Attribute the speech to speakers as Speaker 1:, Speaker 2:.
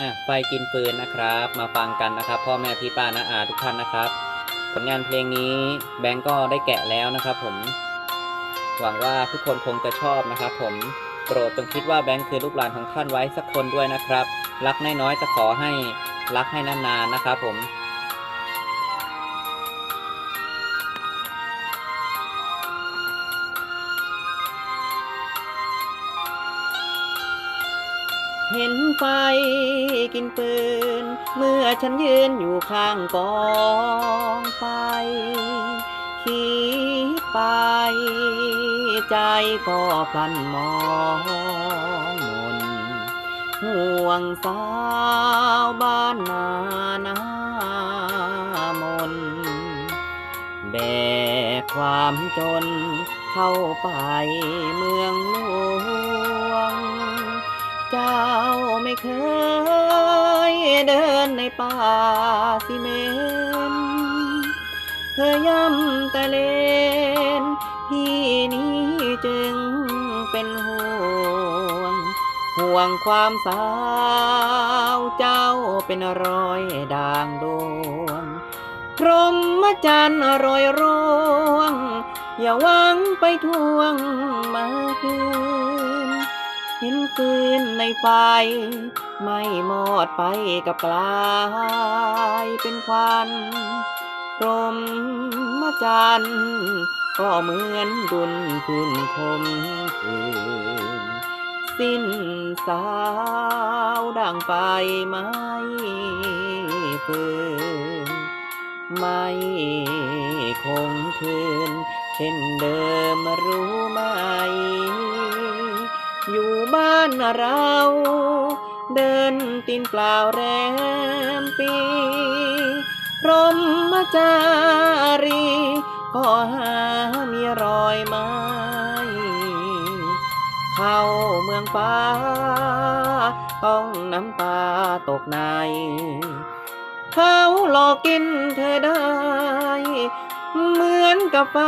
Speaker 1: อะไฟกินปืนนะครับ มาฟังกันนะครับ พ่อแม่พี่ป้าน้าอาทุกท่านนะครับ ผลงานเพลงนี้แบงก์ก็ได้แกะแล้วนะครับ ผม หวังว่าทุกคนคงจะชอบนะครับ ผมโปรดจงคิดว่าแบงก์คือลูกหลานของท่านไว้สักคนด้วยนะครับ รักน้อยๆแต่ขอให้รักให้นานๆนะครับ ผม เห็นไฟกินปืน เมื่อฉันยืนอยู่ข้างกองไฟคิดไป ใจก็พลันมองมนห่วงสาวบ้านนานามน แบกความจนเข้าไปเมืองลวง เจ้าไม่เคยเดินในป่าสิเมนเธอย่ำต่เลนที่นี้จึงเป็นห่วง ห่วงความสาวเจ้าเป็นรอยด่างดวงพรหมจันทร์โรยร่วง อย่าหวังไปทวงมาคืน ห็นฟืนในไฟ ไม่หมดไปกับกลายเป็นควันพรหมจันทร์ก็เหมือนดุนคืนคมคืน สิ้นสาวดังไฟไหม้ฟืนไม่คงคืน เช่นเดิมรู้ไหม อยู่บ้านเรา เดินตีนเปล่าแรมปีพรหมจารี ก็หามีรอยไม้เข้าเมืองฟ้า ต้องน้ำตาตกใน เขาหลอกกินเธอได้ เหมือนกับไฟ